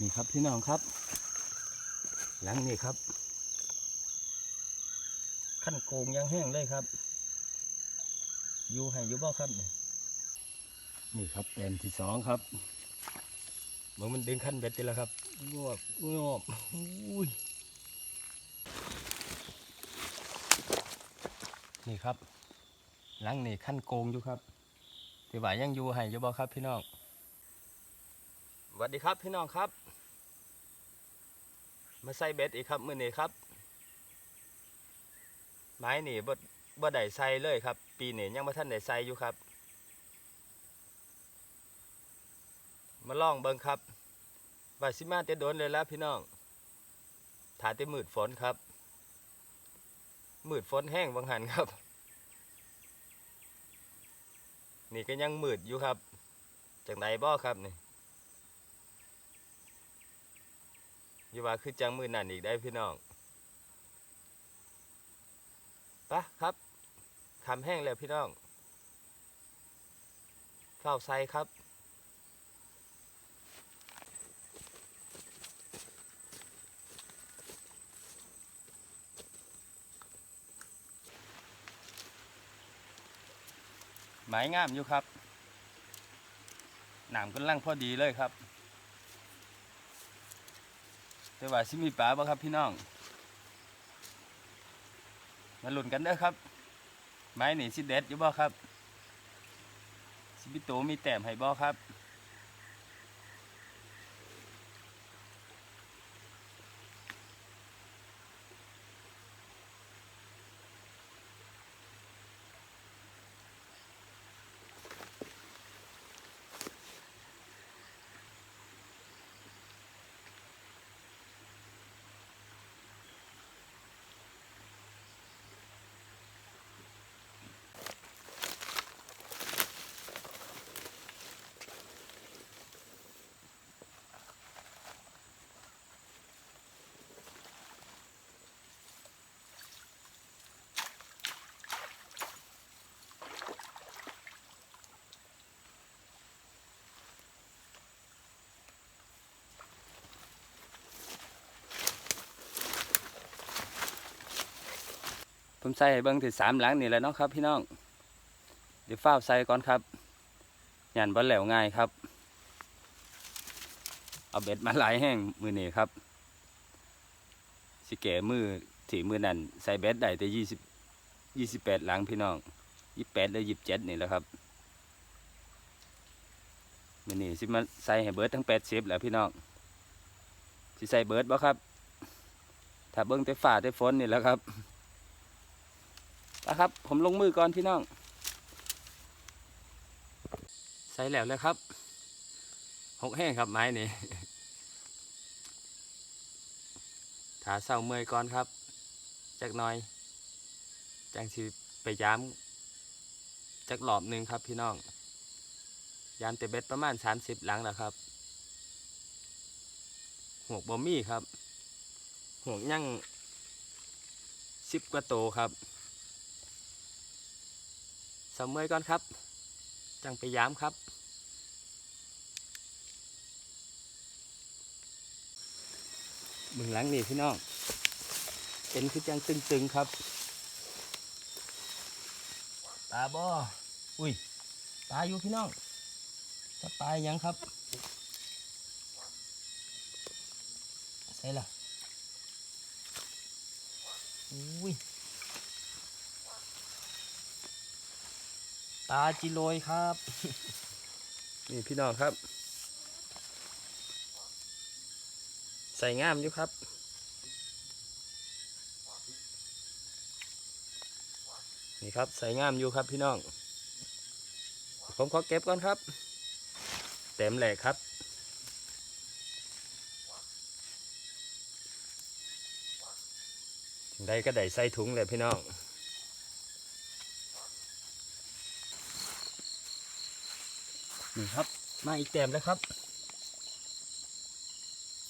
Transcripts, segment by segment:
นี่ครับพี่น้องครับ หลังนี่ครับ ขั้นโกงยังแห้งเลยครับ อยู่ให้อยู่บ่ครับนี่นี่ครับแปลนที่สองครับเมื่อมันดึงขั้นเบ็ดไปแล้วครับงวบงวบอุ้ยนี่ครับ หลังนี่ขั้นโกงอยู่ครับที่ว่ายังอยู่ให้อยู่บ่ครับพี่น้อง สวัสดีครับพี่น้องครับ มาใส่เบ็ดอีกครับ มือนี้ครับ ไม้นี่บ่บ่ได้ใส่เลยครับ ปีนี้ยังบ่ทันได้ใส่อยู่ครับ มาลองเบิ่งครับว่าสิมาแต่โดนเลยแล้วพี่น้องถาแต่มืดฝนครับ มืดฝนแห้งบางหันครับ นี่ก็ยังมืดอยู่ครับจังไดบ่ครับนี่ อย่าว่าคือจังมือนั่นอีกได้พี่น้องปะครับคำแห้งแล้วพี่น้องเฝ้าใส่ครับหมายงามอยู่ครับหนามกำลังพอดีเลยครับ แต่ว่าสิมีปลาบ่ครับพี่น้อง มาหลุนกันเด้อครับ ไม้หนีสิเด็ดอยู่บ่ครับสิมีโตมีแต้มให้บ่ครับ ผมใส่เบิ้งถึงสามหลังนี่แหละเนาะครับพี่น้อง เดี๋ยวฝ้าใส่ก่อนครับยันบอลแหลวง่ายครับ เอาเบ็ดมาหลายแห้งมือนี่ครับ สิแก่มือถีมือนั่นใส่เบ็ดได้แต่ยี่สิบยี่สิบแปดหลังพี่น้องยี่แปดและยี่สิบเจ็ดนี่แหละครับมือนี่สิมาใส่ให้เบิร์ดทั้งแปดสิบแล้วพี่น้องสิใส่เบิร์ดบ่ครับ ถ้าเบิ้งแต่ฝ่าแต่ฝนนี่แหล้วครับ นะครับ ผมลงมือก่อนพี่น้อง ใส่แล้วเลยครับหกแห้งครับไม้นี่ถาเศร้าเมื่อยก่อนครับ จักหน่อย จังสิไปย้ำจักหลอบหนึ่งครับพี่น้องยามเตเบ็ดประมาณสามสิบหลังแล้วครับหวกบอมี่ครับหวกยั่งสิบกว่าโตครับ สมเมยก่อนครับ จังไปย้ำครับ เบื้องหลังนี่พี่น้อง เป็นคือจังตึงๆครับ ปลาบ่อุ้ย ปลาอยู่พี่น้องจะปลายังครับใส่ละอุ้ย ตาจิโรยครับ นี่พี่น้องครับ ใส่งามอยู่ครับนี่ครับใส่งามอยู่ครับพี่น้อง ผมขอเก็บก่อนครับเต็มแหลกครับได้ก็ได้ใส่ถุงเลยพี่น้อง นี่ครับ มาอีกแต้มแล้วครับ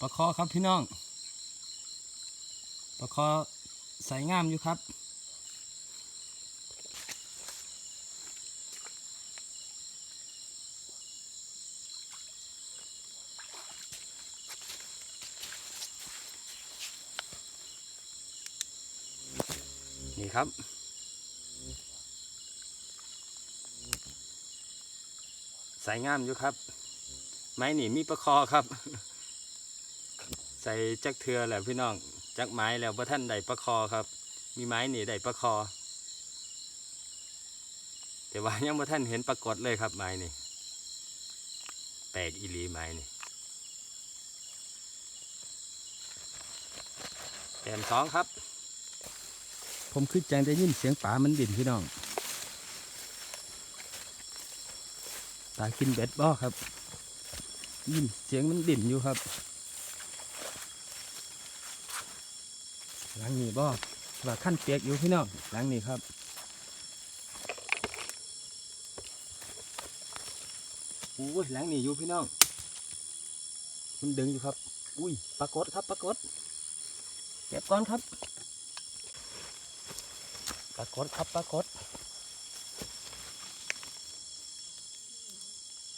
ปลาคอครับพี่น้องปลาคอใส่งามอยู่ครับนี่ครับ ใส่งามอยู่ครับ ไม้นี่มีประคอครับ ใส่จักเทือแหละพี่น้องจักไม้แล้วพระท่านได้ประคอครับ มีไม้นี่ได้ประคอ แต่ว่ายังพระท่านเห็นปรากฏเลยครับไม้นี่แปลกอีลีไม้นี่แต้มสองครับ ผมคือจังได้ยินเสียงป่ามันดินพี่น้อง ตากินเบ็ดบ่ครับ ยินเสียงมันดิ่นอยู่ครับหลังนี้บ่ว่าขั้นเปียกอยู่พี่น้องหลังนี้ครับอุ้ยหลังนี้อยู่พี่น้องมันดึงอยู่ครับ อุ้ยปรากฏครับปรากฏเก็บก่อนครับปรากฏครับปรากฏ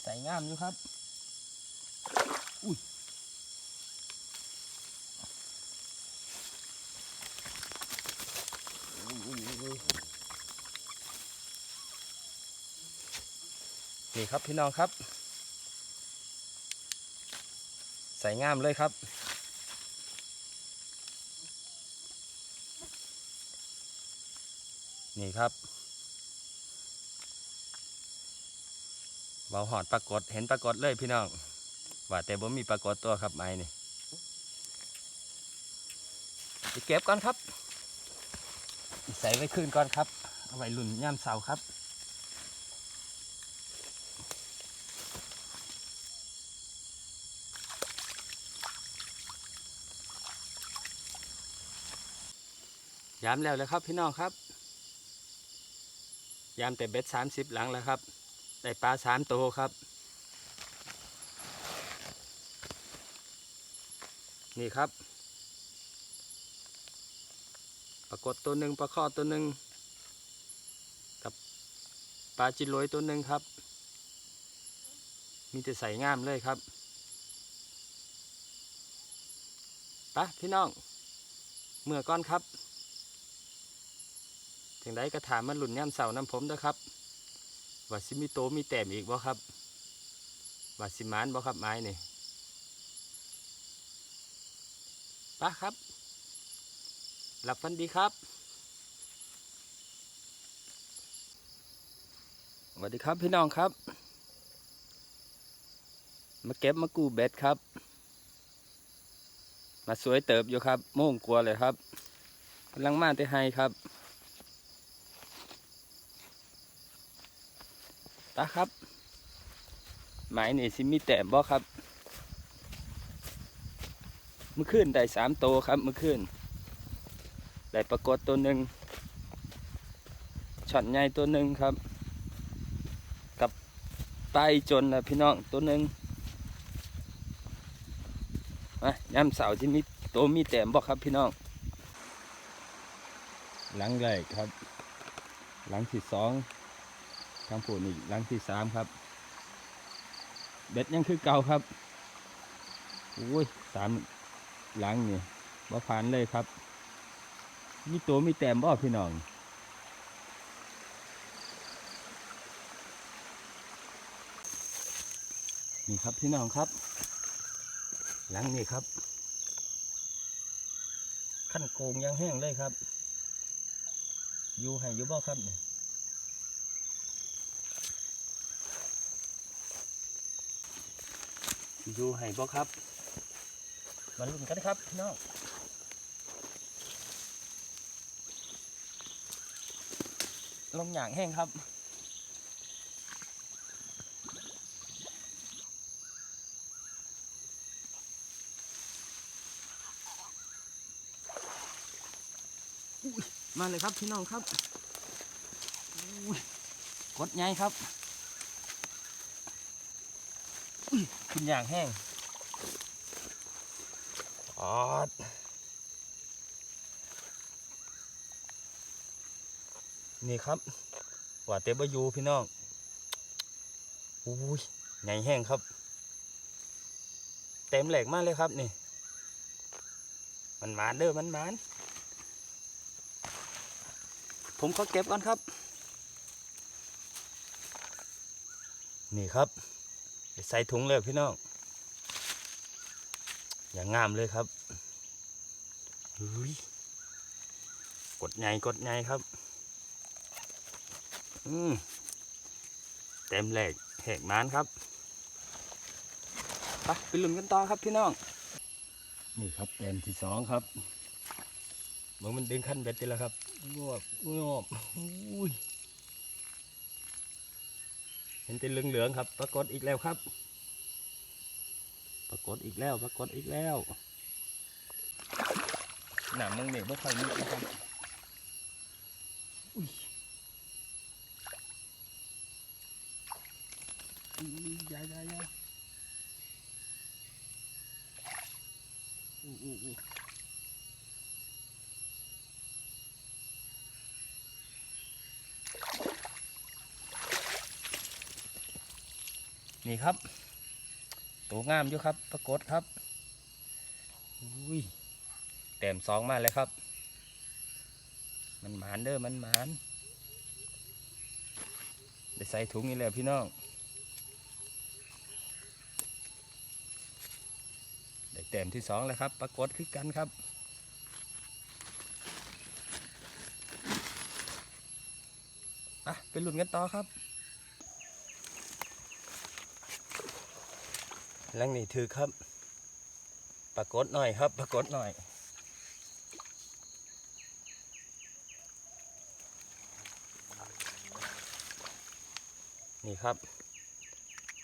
ใส่งามอยู่ครับ อุ้ยนี่ครับพี่น้องครับ ใส่งามเลยครับนี่ครับ เบาหอดปรากฏเห็นปรากฏเลยพี่น้อง ว่าแต่บ่มีปรากฏตัวครับไม้นี่ไปเก็บก่อนครับ ใส่ไว้คืนก่อนครับ เอาไว้ลุ่นย่ามเสาครับยามแล้วเลยครับพี่น้องครับ ยามแต่เบ็ดสามสิบหลังแล้วครับ ได้ปลาสามตัวครับ นี่ครับ ปรากฏตัวหนึ่งปลาข้อตัวหนึ่งกับปลาจิโรยตัวหนึ่งครับ มีแต่ใส่งามเลยครับปะพี่น้อง เมื่อก้อนครับถึงได้กระถามมันหลุนย่ำเสาน้ำผมด้อครับ ว่าสิมีโตมีแต้มอีกบ่ครับว่าสิมานบ่ครับไม้นี่ปะครับ หลับฟันดีครับสวัสดีครับพี่น้องครับ มาเก็บมากูเบ็ดครับ มาสวยเติบอยู่ครับโม่งกลัวเลยครับกำลังมาแต่ให้ครับ ตาครับ หมายนี่สิมีแต้มบ่ครับเมื่อคืนได้สามโตวครับเมื่อคืนได้ปรากฏตัวหนึ่งช็อตใหญ่ตัวหนึ่งครับ กับปลาอีจนนะพี่น้องตัวหนึ่งมายามเสาที่มีโตวมีแต้มบ่ครับพี่น้อง หลังแรกครับ หลังที่สอง ทางผูนี่หลังที่สามครับ เบ็ดยังคือเก่าครับอุ้ยสามหลังนี่บ่ผ่านเลยครับ มีตัวมีแต้มบ่พี่น้องนี่ครับพี่น้องครับ หลังนี่ครับ ขั้นโกงยังแห้งเลยครับ อยู่ให้อยู่บ่ครับนี่ อยู่ให้บ่ครับมาลุ้นกันครับพี่น้องลมอย่างแห้งครับมาเลยครับพี่น้องครับกดใหญ่ครับ อุ้ยขึ้นอย่างแห้งออดนี่ครับว่าเตบยูพี่น้องอุ้ยใหญ่แห้งครับ เต็มแหลกมากเลยครับนี่ มันหมานเด้อมันหมานผมขอเก็บก่อนครับ นี่ครับ ใส่ถุงเลยพี่น้อง อย่างงามเลยครับเฮ้ยกดไงกดไงครับ อืมเต็มแหลกแหกมานครับไปไปลุ้นกันต่อครับพี่น้อง นี่ครับเต็มที่สองครับเมื่อมันดึงขั้นเบ็ดไปแล้วครับงวบงวบอุ้ย ห็นเป็นเหลืองๆครับ ปรากฏอีกแล้วครับ ปรากฏอีกแล้ว ปรากฏอีกแล้วหนามมึงเนี่ยไม่ค่อยมีนะครับอุ้ยอุ้ยอยาอยาอยาอู้อู้อู้ นี่ครับตัวงามอยู่ครับปรากฏครับอุ้ยแต้มสองมาเลยครับ มันหมานเด้อมันหมานได้ใส่ถุงนี่แหละพี่น้องได้แต้มที่สองแล้วครับปรากฏคือกันครับอะไปลุ้นกันต่อครับ แรงนี่ถือครับ ปรากฏหน่อยครับ ปรากฏหน่อย นี่ครับ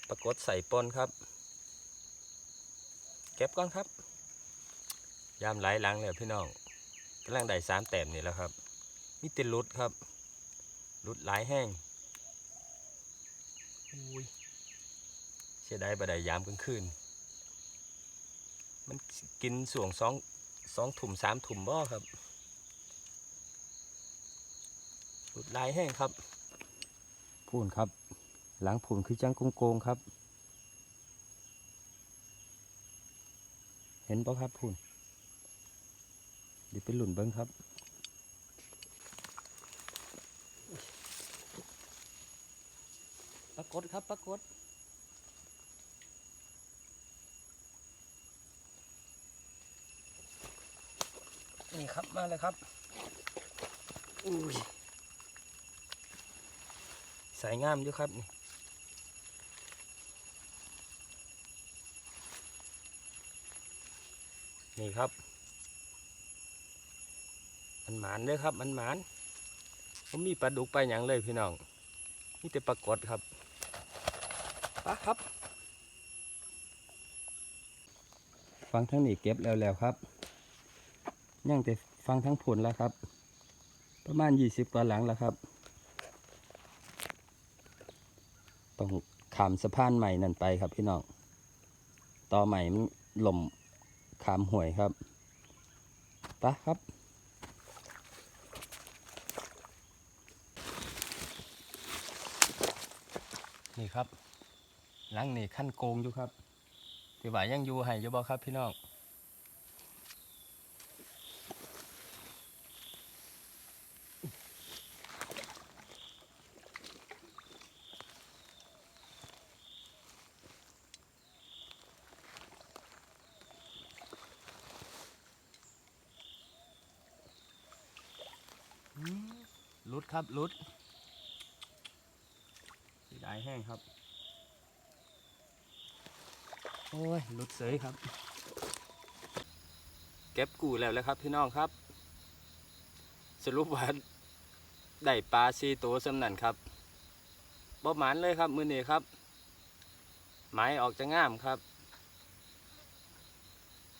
ปรากฏใส่ปนครับ เก็บก่อนครับ ยามไหลหลังเลยพี่น้องกำลังได้สามแต้มนี่แล้วครับ มีแติลุดครับลุดหลายแห้งอุ้ย เสียดายบไดยามกลางคืน มันกินส่วงสองสองถุ่มสามถุ่มบ่ครับหลุดลายแห้งครับพูนครับ หลังพูนคือจังโกงๆครับ เห็นป่ครับพูนเดี๋ยวไปหลุนเบิ้งครับปรากฏครับปรากฏ นี่ครับมาเลยครับอุ้ยสายงามอยู่ครับนี่นี่ครับ มันหมานเลยครับ มันหมานผมมีปลาดุกไปอย่างเลยพี่น้องนี่แต่ปรากฏครับปลาครับ ฟังทั้งนี้เก็บแล้วแล้วครับ ยังแต่ฟังทั้งผลแล้วครับ ประมาณยี่สิบกว่าหลังแล้วครับ ต้องขามสะพานใหม่นั่นไปครับพี่น้อง ต่อใหม่มันหล่มขามห่วยครับปะครับนี่ครับ หลังนี่ขั้นโกงอยู่ครับที่ว่ายังอยู่ให้อยู่บ่ครับพี่น้อง ลุดครับลุดสีดายแห้งครับ โอ้ยลุดเสยครับ เก็บกูแล้วแล้วครับพี่น้องครับ สรุปว่าได้ปลาซีตัวสำนันครับบ่หมานเลยครับมือนี้ครับ ไม้ออกจะง่ามครับ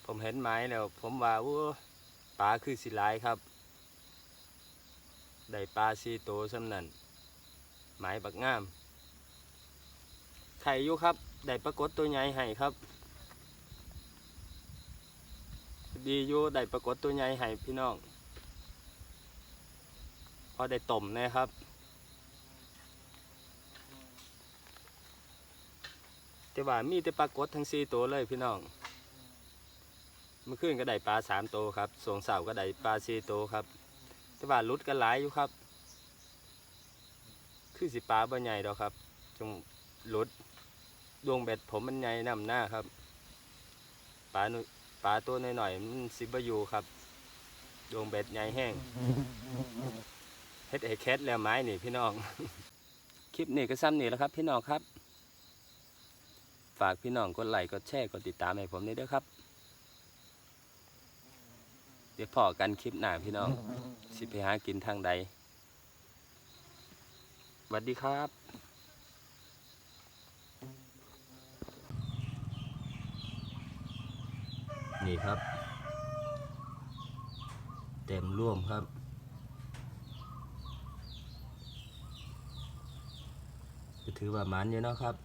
ผมเห็นไม้แล้ว ผมว่าวู้ปลาคือสิลายครับ ได้ปลาซีโตวสำนันหมายบักงาม ไข่อยู่ครับ ได้ปรากฏตัวใหญ่ให้ครับ ดีอยู่ได้ปรากฏตัวใหญ่ให้พี่น้อง พอได้ต้มนะครับแต่ว่ามีแต่ปรากฏทั้งสี่ตัวเลยพี่น้อง เมื่อคืนก็ได้ปลาสามตัวครับ สวงเสาร์ก็ได้ปลาสี่ตัวครับ แต่ว่าหลุดกันหลายอยู่ครับ คือสิปลาบ่ใหญ่ดอกครับ จงลุดดวงเบ็ดผมมันใหญ่นำหน้าครับปลาปลาตัวหน้อยๆมันสิบอยู่ครับ ดวงเบ็ดใหญ่แห้งเฮ็ดไอแคทแล้วไม้นี่พี่น้อง คลิปนี้ก็ซ้ำนี่แล้วครับ พี่น้องครับ ฝากพี่น้องกดไลค์กดแชร์กดติดตามให้ผมนี่ด้วยครับ เดี๋ยวพอกันคลิปหน้าพี่น้อง สิไปหากินทางใดสวัสดีครับนี่ครับ เต็มร่วมครับก็ถือว่ามันอยู่นะครับ